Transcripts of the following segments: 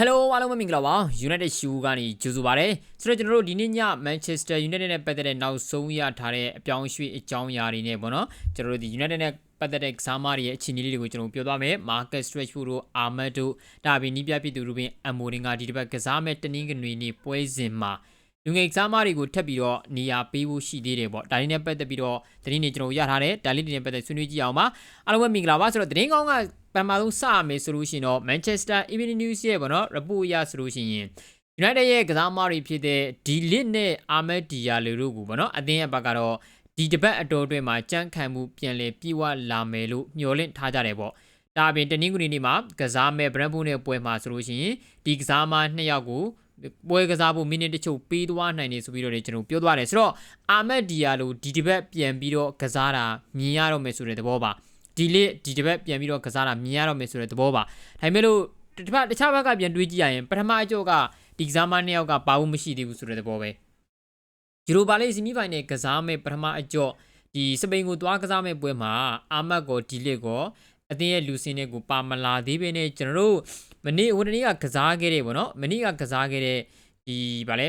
Hello အားလုံးပဲမင်္ဂလာပါ United Shoe ကနေကြိုဆိုပါရစေဆိုတော့ကျွန်တော်တို့ဒီနေ့ည Manchester United နဲ့ပတ်သက်တဲ့နောက်ဆုံးရထားတဲ့အပြောင်းအရွှေ့အကြောင်းအရာတွေနဲ့ပေါ့နော်ကျွန်တော်တို့ဒီ United နဲ့ပတ်သက်တဲ့ကစားမတွေရဲ့အခြေအနေလေးတွေကိုကျွန်တော်ပြောသွားမယ် Marcus Rashford တို့ Ahmed တို့ဒါပြီးနီးပြပြည်သူ Ruben Amorim ကဒီတစ်ပတ်ကစားမဲ့တနင်္ဂနွေနေ့ပွဲစဉ်မှာ လူငယ်ကစားမတွေကိုထပ်ပြီးတော့နေရာပေးဖို့ရှိသေးတယ်ပေါ့ဒါလေးနဲ့ပတ်သက်ပြီးတော့သတင်းတွေကျွန်တော်ရထားတယ်ဒါလေးတွေနဲ့ပတ်သက်ဆွေးနွေးကြည့်အောင်ပါအားလုံးပဲမင်္ဂလာပါဆိုတော့သတင်းကောင်းကပထမဆုံးစရမယ်ဆိုလို့ရှိရင်တော့ Manchester Evening News ရဲ့ပေါ့နော် report အရဆိုလို့ရှိရင် United ရဲ့ကစားမတွေဖြစ်တဲ့ D-Lit နဲ့ Ahmed Diallo တို့ကိုပေါ့နော်အသင်းရဲ့ဘက်ကတော့ဒီတပတ်အတော်အတွင်းမှာကြမ်းခံမှုပြန်လည်ပြေဝလာမယ်လို့မျှော်လင့်ထားကြတယ်ပေါ့ဒါအပြင်တနင်္ဂနွေနေ့မှာကစားမဲ့ Brentford နဲ့ပွဲမှာဆိုလို့ရှိရင်ဒီကစားမနှစ်ယောက်ကို ပွဲကစားဖို့မိနစ်တချို့ပေးသွားနိုင်တယ်ဆိုပြီးတော့လည်းကျွန်တော်ပြောသွားတယ်ဆိုတော့အာမက်ဒီယာလိုဒီတစ်ပတ်ပြန်ပြီးတော့ကစားတာမြင်ရတော့မယ်ဆိုတဲ့သဘောပါဒီလေးဒီတစ်ပတ်ပြန်ပြီးတော့ကစားတာမြင်ရတော့မယ်ဆိုတဲ့သဘောပါဒါပေမဲ့လို့တစ်ပတ်တခြားဘက်ကပြန်တွေးကြည့်ရရင်ပထမအကျော့ကဒီကစားမနှစ်ယောက်ကပါဖို့မရှိသေးဘူးဆိုတဲ့သဘောပဲယူရိုပါလိဆီမီဖိုင်နယ်ကစားမဲ့ပထမအကျော့ဒီစပိန်ကိုသွားကစားမဲ့ပွဲမှာအာမတ်ကိုဒီလစ်ကိုအသင်းရဲ့လူစင်းတွေကိုပါမလာသေးဘဲနဲ့ကျွန်တော်တို့ မနေ့ဟိုတနေ့ကကစားခဲ့တယ်ဗောနော်မနေ့ကကစားခဲ့တဲ့ဒီဗာလဲ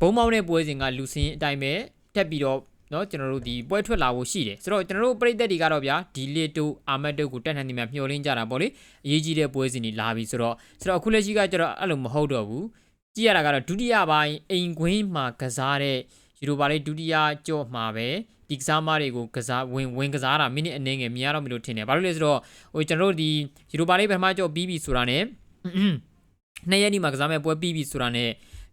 ဘုံမောင်းတဲ့ပွဲစဉ်ကလူစင်းအတိုင်းပဲတက်ပြီးတော့เนาะကျွန်တော်တို့ဒီပွဲထွက်လာဖို့ရှိတယ်ဆိုတော့ကျွန်တော်တို့ပြည်သက်တွေကတော့ဗျာဒီလစ်တို့အာမတ်တို့ကိုတက်နှံနေမှမျှော်လင့်ကြတာပေါ့လေအရေးကြီးတဲ့ပွဲစဉ်တွေလာပြီဆိုတော့ဆိုတော့အခုလက်ရှိကကျတော့အဲ့လိုမဟုတ်တော့ဘူးကြည့်ရတာကတော့ဒုတိယပိုင်းအိမ်ကွင်းမှာကစားတဲ့ယူရိုပါလေးဒုတိယကြော့မှာပဲ ဒီကစားမတွေကိုကစားဝင်ဝင်ကစားတာမိနစ်အနည်းငယ်မြင်ရတော့မလို့ထင်တယ်ဘာလို့လဲဆိုတော့ဟိုကျွန်တော်တို့ဒီယူရိုပါလေးပထမကြော့ပြီးပြီဆိုတာ ਨੇ နှစ်ရက်ဒီမှာကစားမဲ့ပွဲပြီးပြီဆိုတာ ਨੇ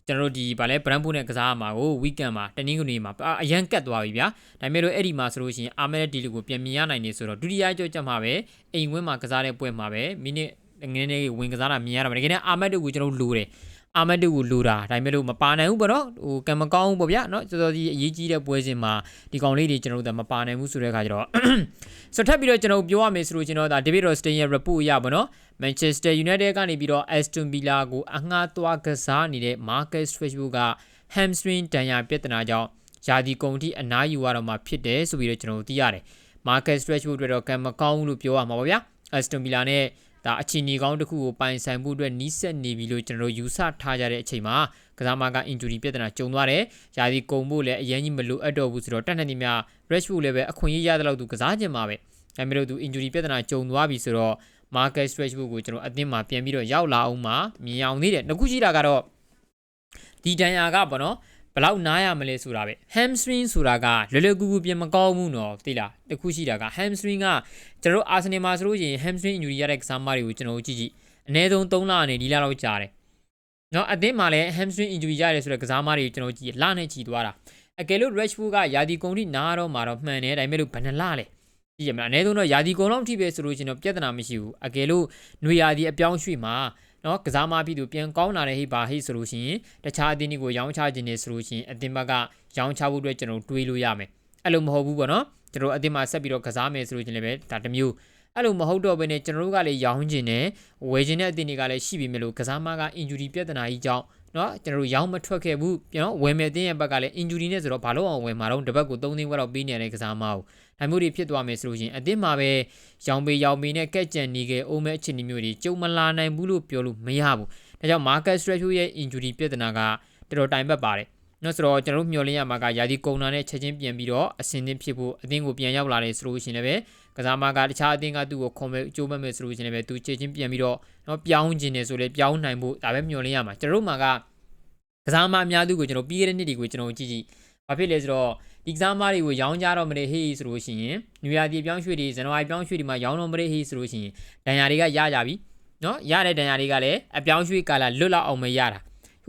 ကျွန်တော်တို့ဒီဗာလဲ Brentford နဲ့ကစားမှာကို weekend မှာတနင်္ဂနွေမှာအရန်ကတ်သွားပြီဗျာဒါပေမဲ့လို့အဲ့ဒီမှာဆိုလို့ရှိရင် Ahmed Dili ကိုပြန်မြင်ရနိုင်နေဆိုတော့ဒုတိယကြော့ချက်မှာပဲအိမ်ဝင်းမှာကစားတဲ့ပွဲမှာပဲမိနစ်ငင်းနေဝင်ကစားတာမြင်ရတာပဲတကယ်နဲ့ Ahmed တို့ကိုကျွန်တော်တို့လိုတယ် အာမတ်တူကိုလိုတာဒါပေမဲ့လို့မပါနိုင်ဘူးပေါ့နော်ဟိုကံမကောင်းဘူးပေါ့ဗျာနော်စောစောကြီးအရေးကြီးတဲ့ပွဲစဉ်မှာဒီကောင်လေးတွေကျွန်တော်တို့ကမပါနိုင်ဘူးဆိုတဲ့အခါကျတော့ဆိုထပ်ပြီးတော့ကျွန်တော်ပြောရမယ်ဆိုလို့ကျွန်တော်ဒါ David Rothstein ရဲ့ report ရပါတော့ Manchester United ကနေပြီးတော့ Aston Villa ကိုအငှားသွားကစားနေတဲ့ Marcus Rashford က hamstring ဒဏ်ရာပြဿနာကြောင့်ယာဒီကုံထိအနားယူရတော့မှာဖြစ်တယ်ဆိုပြီးတော့ကျွန်တော်တို့သိရတယ် Marcus Rashford တို့တော့ကံမကောင်းဘူးလို့ပြောရမှာပါဗျာ Aston Villa နဲ့ ဒါအခြေအနေကောင်းတစ်ခုကိုပိုင်ဆိုင်မှုအတွက်နီးစပ်နေပြီလို့ကျွန်တော်တို့ယူဆထားကြတဲ့အချိန်မှာကစားမက injury ပြဿနာကြုံသွားတယ်။ယာဒီကုံဖို့လည်းအရင်ကြီးမလိုအပ်တော့ဘူးဆိုတော့တက်နေနေများ Rashford လည်းပဲအခွင့်အရေးရတဲ့လောက်သူကစားခြင်းမှာပဲ။ဒါပေမဲ့လို့သူ injury ပြဿနာကြုံသွားပြီဆိုတော့ Marcus Rashford ကိုကျွန်တော်အသင်းမှာပြန်ပြီးတော့ရောက်လာအောင်မှာမြင်အောင်သေးတယ်။နောက်ခုရှိတာကတော့ဒီဒဏ်ရာကပေါ့နော် ဘလောက်နားရမလဲဆိုတာပဲ hamstring ဆိုတာကလွယ်လွယ်ကူကူပြင်မကောင်းဘူးနော်သိလားတခုရှိတာက hamstring ကကျွန်တော်တို့ Arsenal မှာဆိုလို့ရှိရင် hamstring injury ရတဲ့ကစားမတွေကိုကျွန်တော်တို့ကြည့်ကြည့်အနည်းဆုံး3လအနေဒီလလောက်ကြာတယ်နော်အသင်းမှာလည်း hamstring injury ရတယ်ဆိုတဲ့ကစားမတွေကိုကျွန်တော်ကြည့်လနဲ့ချီသွားတာအကယ်လို့ Rashford ကယာဒီကုံတိနားတော့မှာတော့မှန်တယ်ဒါပေမဲ့လို့ဘယ်နှလလဲကြည့်ရမလားအနည်းဆုံးတော့ယာဒီကုံလောက်ထိပဲဆိုလို့ရှိရင်တော့ပြဿနာမရှိဘူးအကယ်လို့ຫນွေယာဒီအပြောင်းရွှေ့မှာ နော်ကစားမပြီးသူပြန်ကောင်းလာတဲ့ဟိပါဟိဆိုလို့ရှိရင်တခြားအသင်းတွေကိုရောင်းချခြင်းနေဆိုလို့ရှိရင်အသင်းဘက်ကရောင်းချဖို့အတွက်ကျွန်တော်တွေးလို့ရမယ်အဲ့လိုမဟုတ်ဘူးပေါ့နော်ကျွန်တော်အသင်းမှာဆက်ပြီးတော့ကစားမယ်ဆိုလို့ချင်းလည်းပဲဒါတစ်မျိုးအဲ့လိုမဟုတ်တော့ဘဲနဲ့ကျွန်တော်တို့ကလည်းရောင်းခြင်းနဲ့ဝယ်ခြင်းတဲ့အသင်းတွေကလည်းရှိပြီမယ်လို့ကစားမက injury ပြဿနာကြီးကြောင့် နော်ကျွန်တော်တို့ရောင်းမထွက်ခဲ့ဘူးကျွန်တော်ဝယ်မယ်အသင်းရဲ့ဘက်ကလည်း injury နဲ့ဆိုတော့ဘာလို့အောင်ဝယ်မှာတော့တပတ်ကို3သိန်းခွဲတော့ပေးနေရတဲ့ကစားမကိုဒါမျိုးတွေဖြစ်သွားမယ်ဆိုလို့ရှိရင်အသင်းမှာပဲရောင်ပေရောင်ပေနဲ့ကက်ကြံနေခဲ့အိုးမဲအခြေအနေမျိုးတွေကြုံမလာနိုင်ဘူးလို့ပြောလို့မရဘူးဒါကြောင့် Marcus Rashford ရဲ့ injury ပြဿနာကတော်တော်တိုင်ပတ်ပါတယ် နော်ဆိုတော့ကျွန်တော်တို့မျှော်လင့်ရမှာကယာဒီကုံနာနဲ့ချက်ချင်းပြန်ပြီးတော့အစင်းသင်းဖြစ်ဖို့အသင်းကိုပြန်ရောက်လာတယ်ဆိုလို့ရှိရင်လည်းကစားမကတခြားအသင်းကသူ့ကိုခွန်မဲ့အကျိုးမဲ့မဲ့ဆိုလို့ရှိရင်လည်းသူချက်ချင်းပြန်ပြီးတော့နော်ပြောင်းခြင်းနေဆိုလေပြောင်းနိုင်ဖို့ဒါပဲမျှော်လင့်ရမှာကျွန်တော်တို့မှာကကစားမအများစုကိုကျွန်တော်ပြီးခဲ့တဲ့နှစ်တွေကိုကျွန်တော်ကြည့်ကြည့်ဘာဖြစ်လဲဆိုတော့ဒီကစားမတွေကိုရောင်းကြတော့မလဲဟေးဆိုလို့ရှိရင်နွေရာသီပြောင်းရွှေ့တွေဇန်နဝါရီပြောင်းရွှေ့တွေမှာရောင်းတော့မလဲဟေးဆိုလို့ရှိရင်ဒဏ်ရာတွေကရကြပြီနော်ရတဲ့ဒဏ်ရာတွေကလည်းအပြောင်းရွှေ့ကာလလွတ်လောက်အောင်မရတာ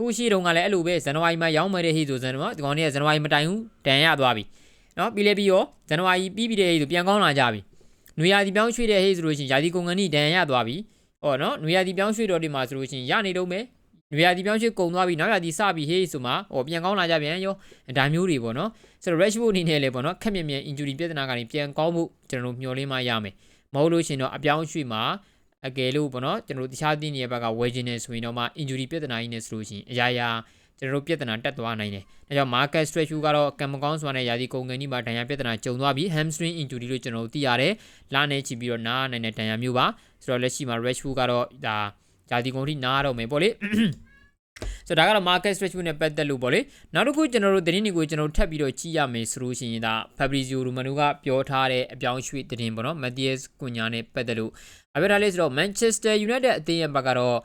ခုရှိတုန်းကလည်းအဲ့လိုပဲဇန်နဝါရီမှာရောင်းမယ်တဲ့ဟေးဆိုဇန်နဝါဒီကောင်တွေကဇန်နဝါရီမတိုင်ဘူးဒဏ်ရသွားပြီနော်ပြီးလဲပြီးရောဇန်နဝါရီပြီးပြီးတဲ့ဟေးဆိုပြန်ကောင်းလာကြပြီနွေရာသီပြောင်းရွှေ့တဲ့ဟေးဆိုလို့ရှိရင်ယာသီကုန်ငန်းဤဒဏ်ရသွားပြီဟောနော်နွေရာသီပြောင်းရွှေ့တော်ဒီမှာဆိုလို့ရှိရင်ရနေတော့မယ်နွေရာသီပြောင်းရွှေ့ကုန်သွားပြီနောက်ရာသီစပြီဟေးဆိုမှဟောပြန်ကောင်းလာကြပြန်ရောဒါမျိုးတွေပေါ့နော်ဆိုတော့ Rashford အနေနဲ့လည်းပေါ့နော်ခက်မြက်မြက် injury ပြဿနာကနေပြန်ကောင်းမှုကျွန်တော်တို့မျှော်လင့်မှရမယ်မဟုတ်လို့ရှင်တော့အပြောင်းရွှေ့မှာ အကယ်လို့ပေါ့နော်ကျွန်တော်တို့တခြားတင်းရဲ့ဘက်ကဝယ်ခြင်းနေဆိုရင်တော့မှ injury ပြဿနာကြီးနေဆိုလို့ရှိရင်အရာရာကျွန်တော်တို့ပြဿနာတက်သွားနိုင်တယ်။ဒါကြောင့် Marcus Rashford ကတော့ကံမကောင်းစွာနဲ့ယာဒီကုန်ငန်းကြီးမှာဒဏ်ရာပြဿနာကြုံသွားပြီး hamstring injury လို့ကျွန်တော်တို့သိရတယ်။လနဲ့ချီပြီးတော့နားနိုင်တဲ့ဒဏ်ရာမျိုးပါ။ဆိုတော့လက်ရှိမှာ Rashford ကတော့ဒါဂျာတီကုန်ထိနားတော့မယ်ပေါ့လေ ဆိုတော့ဒါကတော့ market stretch နဲ့ပတ်သက်လို့ပေါ့လေနောက်တစ်ခုကျွန်တော်တို့သတင်းတွေကိုကျွန်တော်ထပ်ပြီးတော့ကြည့်ရမယ်ဆိုလို့ရှိရင်ဒါ Fabrizio Romano ကပြောထားတဲ့အပြောင်းရွှေ့သတင်းပေါ့နော် Matthias Cunha နဲ့ပတ်သက်လို့အပြထားလေးဆိုတော့ Manchester United အသင်းရဲ့ဘက်ကတော့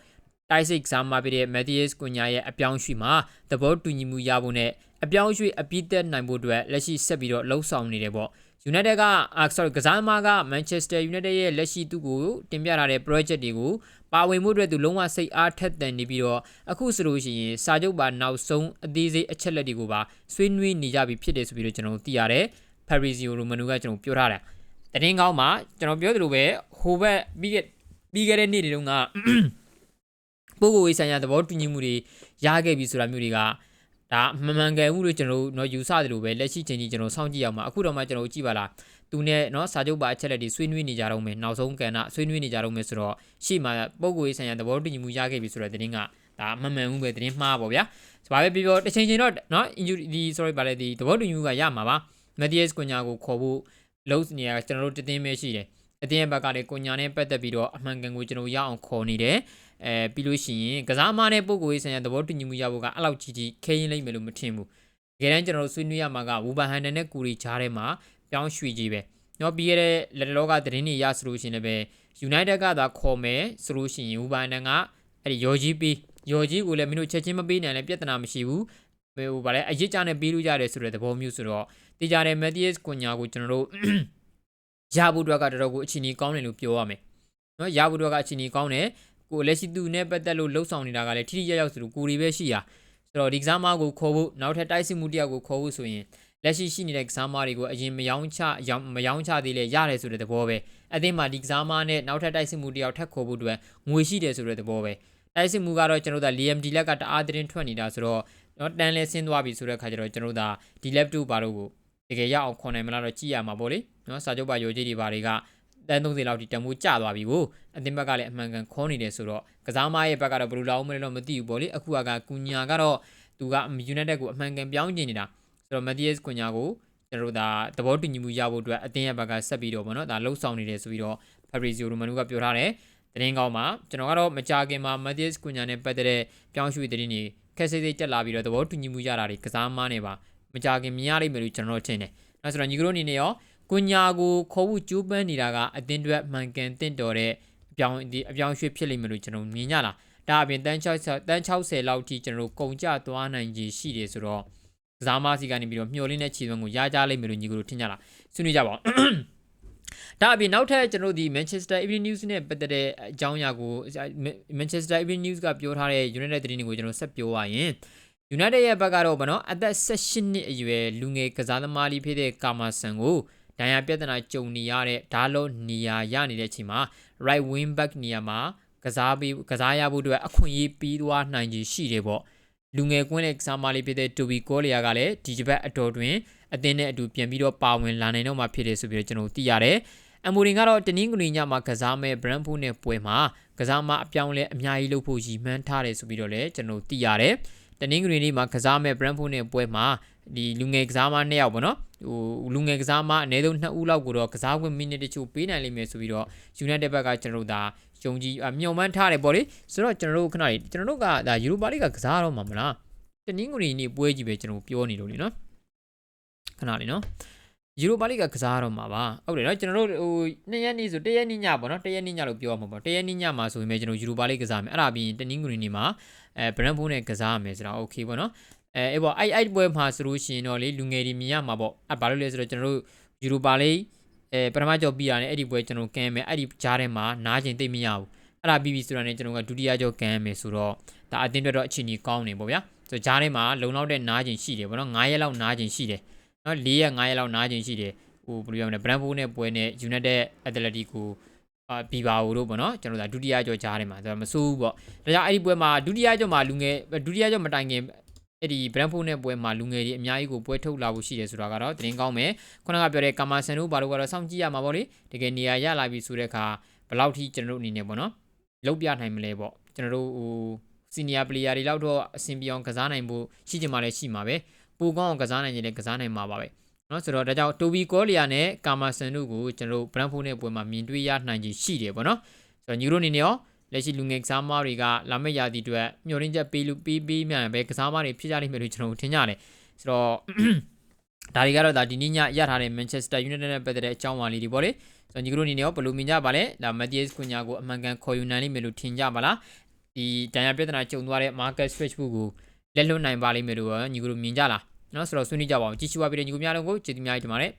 တိုက်စစ်ကစားမှာပြတဲ့ Matthias Cunha ရဲ့အပြောင်းရွှေ့မှာသဘောတူညီမှုရဖို့နဲ့အပြောင်းရွှေ့အပြည့်သက်နိုင်ဖို့အတွက်လက်ရှိဆက်ပြီးတော့လှုံ့ဆော်နေတယ်ပေါ့ United ကအာ sorry ကစားသမားက Manchester United ရဲ့လက်ရှိသူ့ကိုတင်ပြထားတဲ့ project တွေကို ပါဝင်မှုအတွက်သူလုံးဝစိတ်အားထက်သန်နေပြီးတော့အခုဆိုလို့ရှိရင်စာချုပ်ပါနောက်ဆုံးအသေးစိတ်အချက်လက်တွေကိုပါဆွေးနွေးနေကြပြီဖြစ်တယ်ဆိုပြီးတော့ကျွန်တော်တို့သိရတယ် Fabrizio Romano ကကျွန်တော်ပြောထားတယ်တရင်ကောင်းမှာကျွန်တော်ပြောသလိုပဲဟိုဘက်ပြီးခဲ့ပြီးခဲ့တဲ့နေ့တွေတုန်းကပို့ကိုဝေးဆိုင်ရာသဘောတူညီမှုတွေရခဲ့ပြီဆိုတာမျိုးတွေက ဒါမမှန်ကန်မှုလို့ကျွန်တော်တို့เนาะယူဆတယ်လို့ပဲလက်ရှိချိန်ကြီးကျွန်တော်စောင့်ကြည့်အောင်ပါအခုတော့မှကျွန်တော်ကြည့်ပါလားသူနဲ့เนาะစာချုပ်ပါအချက်လက်တွေဆွေးနွေးနေကြတော့မယ်နောက်ဆုံးကန်ကဆွေးနွေးနေကြတော့မယ်ဆိုတော့ရှေ့မှာပို့ကိုဝေးဆိုင်ရာသဘောတူညီမှုရခဲ့ပြီဆိုတဲ့သတင်းကဒါမမှန်ဘူးပဲသတင်းမှားပါဗျာဆိုပါပဲပြီးတော့တစ်ချိန်ချိန်တော့เนาะ injury ဒီ sorry ပါလေဒီသဘောတူညီမှုကရမှာပါ Matthias Cunha ကိုခေါ်ဖို့လုံးနေရကျွန်တော်တို့တည်င်းပဲရှိတယ် အတင်းရဲ့ဘက်ကလည်းကိုညာနဲ့ပတ်သက်ပြီးတော့အမှန်ကန်ကိုကျွန်တော်ရအောင်ခေါ်နေတယ်အဲပြီးလို့ရှိရင်ကစားမနဲ့ပုံကိုရေးဆိုင်ရာသဘောတူညီမှုရဖို့ကအဲ့လောက်ကြီးကြီးခဲရင်လိမ့်မယ်လို့မထင်ဘူးတကယ်တမ်းကျွန်တော်တို့ဆွေးနွေးရမှာကဝူဘန်ဟန်နန်နဲ့ကူရီကြားထဲမှာပြောင်းရွှေ့ကြီးပဲနော်ပြီးခဲ့တဲ့လက်တလောကသတင်းတွေရဆိုလို့ရှိရင်လည်းပဲ United ကသာခေါ်မယ်ဆိုလို့ရှိရင်ဝူဘန်ဟန်နန်ကအဲ့ဒီယော်ကြီးပြီးယော်ကြီးကိုလည်းမင်းတို့ချက်ချင်းမပေးနိုင်လည်းပြဿနာမရှိဘူးဟိုဗါလဲအရစ်ကြနဲ့ပေးလို့ရတယ်ဆိုတဲ့သဘောမျိုးဆိုတော့တေချာတဲ့ Matthias ကွန်ညာကိုကျွန်တော်တို့ ရဖို့အတွက်ကတော်တော်ကိုအချိန်ကြီးကောင်းတယ်လို့ပြောရမယ်။နော်ရဖို့အတွက်ကအချိန်ကြီးကောင်းတယ်။ကိုလက်ရှိသူနဲ့ပတ်သက်လို့လှုပ်ဆောင်နေတာကလည်းထိထိရောက်ရောက်ဆိုလို့ကိုရီပဲရှိရ။ဆိုတော့ဒီကစားမကိုခေါ်ဖို့နောက်ထပ်တိုက်စစ်မှုတယောက်ကိုခေါ်ဖို့ဆိုရင်လက်ရှိရှိနေတဲ့ကစားမတွေကိုအရင်မယောင်းချရောင်းမယောင်းချသေးလေရတယ်ဆိုတဲ့သဘောပဲ။အသင်းမှာဒီကစားမနဲ့နောက်ထပ်တိုက်စစ်မှုတယောက်ထပ်ခေါ်ဖို့အတွက်ငွေရှိတယ်ဆိုတဲ့သဘောပဲ။တိုက်စစ်မှုကတော့ကျွန်တော်တို့က Liam Dilek ကတအားသတင်းထွက်နေတာဆိုတော့နော်တန်လဲဆင်းသွားပြီဆိုတဲ့ခါကျတော့ကျွန်တော်တို့က Dilek 2ဘာလို့ကို တကယ်ရအောင်ခွန်နိုင်မလားတော့ကြည့်ရမှာပေါ့လေနော်စာချုပ်ပါရိုကြီးတွေဘာတွေကတန်း30လောက်ထိတန်ဖိုးကျသွားပြီကိုအသင်းဘက်ကလည်းအမှန်ကန်ခေါ်နေတယ်ဆိုတော့ကစားမရဲ့ဘက်ကတော့ဘယ်လိုလောက်မလဲတော့မသိဘူးပေါ့လေအခုကကူညာကတော့သူက United ကိုအမှန်ကန်ပြောင်းကျင်နေတာဆိုတော့ Matthias ကူညာကိုကျွန်တော်တို့ဒါသဘောတူညီမှုရဖို့အတွက်အသင်းရဲ့ဘက်ကဆက်ပြီးတော့ဗောနော်ဒါလှုပ်ဆောင်နေတယ်ဆိုပြီးတော့ Fabrizio Romano ကပြောထားတယ်သတင်းကောင်းမှာကျွန်တော်ကတော့မကြခင်မှာ Matthias ကူညာနဲ့ပတ်သက်တဲ့ပြောင်းရွှေ့သတင်းတွေခက်စိစိတက်လာပြီးတော့သဘောတူညီမှုရတာတွေကစားမနဲ့ပါ မကြခင်မြင်ရလိမ့်မယ်လို့ကျွန်တော်ထင်တယ်အဲဆိုတော့ညီကတို့အနေနဲ့ရောကွညာကိုခေါ်ဖို့ကြိုးပမ်းနေတာကအတင်းတွက်မှန်ကန်တင့်တော်တဲ့အပြောင်းဒီအပြောင်းရွှေ့ဖြစ်လိမ့်မယ်လို့ကျွန်တော်မြင်ကြလားဒါအပြင်တန်း60တန်း60လောက်ထိကျွန်တော်တို့ကုန်ကျသွားနိုင်ကြီးရှိတယ်ဆိုတော့ကစားမစီကနေပြီးတော့မျှော်လင့်တဲ့ခြေစွမ်းကိုရကြလိမ့်မယ်လို့ညီကတို့ထင်ကြလားဆွေးနွေးကြပါဦးဒါအပြင်နောက်ထပ်ကျွန်တော်ဒီ Manchester Evening News နဲ့ပတ်သက်တဲ့အကြောင်းအရာကို Manchester Evening News ကပြောထားတဲ့ United သတင်းတွေကိုကျွန်တော်ဆက်ပြောရရင် United ရဲ့ဘက်ကတော့ဗောနော်အသက်18နှစ်အရွယ်လူငယ်ကစားသမားလေးဖြစ်တဲ့ကာမာဆန်ကိုဒဏ်ရာပြဿနာကြုံနေရတဲ့ဒါလောနေရာရနေတဲ့အချိန်မှာ right wing back နေရာမှာကစားပြီးကစားရဖို့အတွက်အခွင့်အရေးပြီးသွားနိုင်ခြေရှိတယ်ပေါ့လူငယ်ကွင်းတဲ့ကစားမလေးဖြစ်တဲ့တိုဘီကောလီယာကလည်းဒီတစ်ပတ်အတော်တွင်အသင်းနဲ့အတူပြန်ပြီးတော့ပါဝင်လာနိုင်တော့မှဖြစ်တယ်ဆိုပြီးတော့ကျွန်တော်သိရတယ်အမိုရင်ကတော့တနင်္ဂနွေညမှာကစားမဲ့ Brentford နဲ့ပွဲမှာကစားမအပြောင်းလဲအများကြီးလုပ်ဖို့ရည်မှန်းထားတယ်ဆိုပြီးတော့လည်းကျွန်တော်သိရတယ် တနင်္ဂနွေနေ့မှာကစားမဲ့ Brentford နဲ့ပွဲမှာဒီလူငယ်ကစားမနှစ်ယောက်ပေါ့နော်ဟိုလူငယ်ကစားမအနည်းဆုံး2ဦးလောက်ကိုတော့ကစားခွင့်မိနစ်တချို့ပေးနိုင်လိမ့်မယ်ဆိုပြီးတော့ United ဘက်ကကျွန်တော်တို့ဒါယုံကြည်မျှော်မှန်းထားတယ်ပေါ့လေဆိုတော့ကျွန်တော်တို့ခဏလေးကျွန်တော်တို့ကဒါ Europa League ကကစားတော့မှာမလားတနင်္ဂနွေနေ့ပွဲကြီးပဲကျွန်တော်ပြောနေလို့လीနော်ခဏလေးနော် ယူရိုပါလိကကစားတော့မှာပါဟုတ်တယ်နော်ကျွန်တော်တို့ဟိုနှစ်ရက်နေ့ဆိုတရက်နေ့ညပေါ့နော်တရက်နေ့ညလို့ပြောရမှာပေါ့တရက်နေ့ညမှာဆိုရင်ကျွန်တော်ယူရိုပါလိကစားမယ်အဲ့ဒါပြီးရင်တနင်္ဂနွေနေ့မှာအဲဘရန်ဖုန်းနဲ့ကစားရမယ်ဆိုတာโอเคပေါ့နော်အဲအဲ့ပေါ့အဲ့အဲ့ပွဲမှာဆိုလို့ရှိရင်တော့လေလူငယ်တွေမြင်ရမှာပေါ့အဲ့ဘာလို့လဲဆိုတော့ကျွန်တော်တို့ယူရိုပါလိအဲပထမကြောပြီးရတယ်အဲ့ဒီပွဲကျွန်တော်ကန်မယ်အဲ့ဒီကြားထဲမှာနားကျင်သိမ့်မရဘူးအဲ့ဒါပြီးပြီဆိုတာနဲ့ကျွန်တော်ကဒုတိယကြောကန်မယ်ဆိုတော့ဒါအတင်းတွက်တော့အချိန်ကြီးကောင်းနေပေါ့ဗျာဆိုကြားထဲမှာလုံလောက်တဲ့နားကျင်ရှိတယ်ပေါ့နော်9ရက်လောက်နားကျင်ရှိတယ် နော်4ရက်5ရက်လောက်နားကျင်ရှိတယ်ဟိုဘယ်လိုပြောမလဲဘရန်ဖိုးနဲ့ပွဲနဲ့ United Atletico အာဘီဘာအိုတို့ပေါ့နော်ကျွန်တော်တို့ဒုတိယကြောကြားထဲမှာဒါမစိုးဘူးပေါ့ဒါကြောင့်အဲ့ဒီပွဲမှာဒုတိယကြောမှာလူငယ်ဒုတိယကြောမတိုင်ခင်အဲ့ဒီဘရန်ဖိုးနဲ့ပွဲမှာလူငယ်တွေအများကြီးကိုပွဲထုတ်လာဖို့ရှိတယ်ဆိုတာကတော့သတင်းကောင်းမယ်ခုနကပြောတဲ့ကာမာဆန်တို့ဘာလို့ကတော့စောင့်ကြည့်ရမှာပေါ့လေတကယ်နေရာရလာပြီဆိုတဲ့အခါဘယ်လောက်ထိကျွန်တော်တို့အနေနဲ့ပေါ့နော်လုံးပြနိုင်မလဲပေါ့ကျွန်တော်တို့ဟိုစီနီယာပလေယာတွေလောက်တော့အဆင်ပြေအောင်ကစားနိုင်ဖို့ရှိချင်မှလည်းရှိမှာပဲ ပိုကောင်းအောင်ကစားနိုင်ရင်လည်းကစားနိုင်မှာပါပဲနော်ဆိုတော့ဒါကြောင့်တိုဘီကောလီယာနဲ့ကာမာဆန်တို့ကိုကျွန်တော်တို့ဘရန်ဖိုးနဲ့ပွဲမှာမြင်တွေ့ရနိုင်ကြီးရှိတယ်ပေါ့နော်ဆိုတော့ညီတို့အနေနဲ့ရောလက်ရှိလူငယ်ကစားသမားတွေကလာမယ့်ရာသီအတွက်မျှော်လင့်ချက်ပေးလို့ပေးပေးမြန်ပဲကစားသမားတွေဖြစ်ကြလိမ့်မယ်လို့ကျွန်တော်တို့ထင်ကြတယ်ဆိုတော့ဒါတွေကတော့ဒါဒီနေ့ညရထားတဲ့ Manchester United နဲ့ပတ်သက်တဲ့အကြောင်းအရာလေးတွေပေါ့လေဆိုတော့ညီကတို့အနေနဲ့ရောဘယ်လိုမြင်ကြပါလဲဒါ Matthias Cunha ကိုအမှန်ကန်ခေါ်ယူနိုင်လိမ့်မယ်လို့ထင်ကြပါလားဒီတန်ရပြဿနာကြုံသွားတဲ့ Marcus Rashford ကို လက်လွတ်နိုင်ပါလိမ့်မယ်လို့ရောညီကတို့မြင်ကြလားနော်ဆိုတော့ဆွေးနွေးကြပါအောင်ကြည့်ရှုပါပြီးတဲ့ညီကများလုံးကိုကျေးဇူးများကြီးတင်ပါတယ်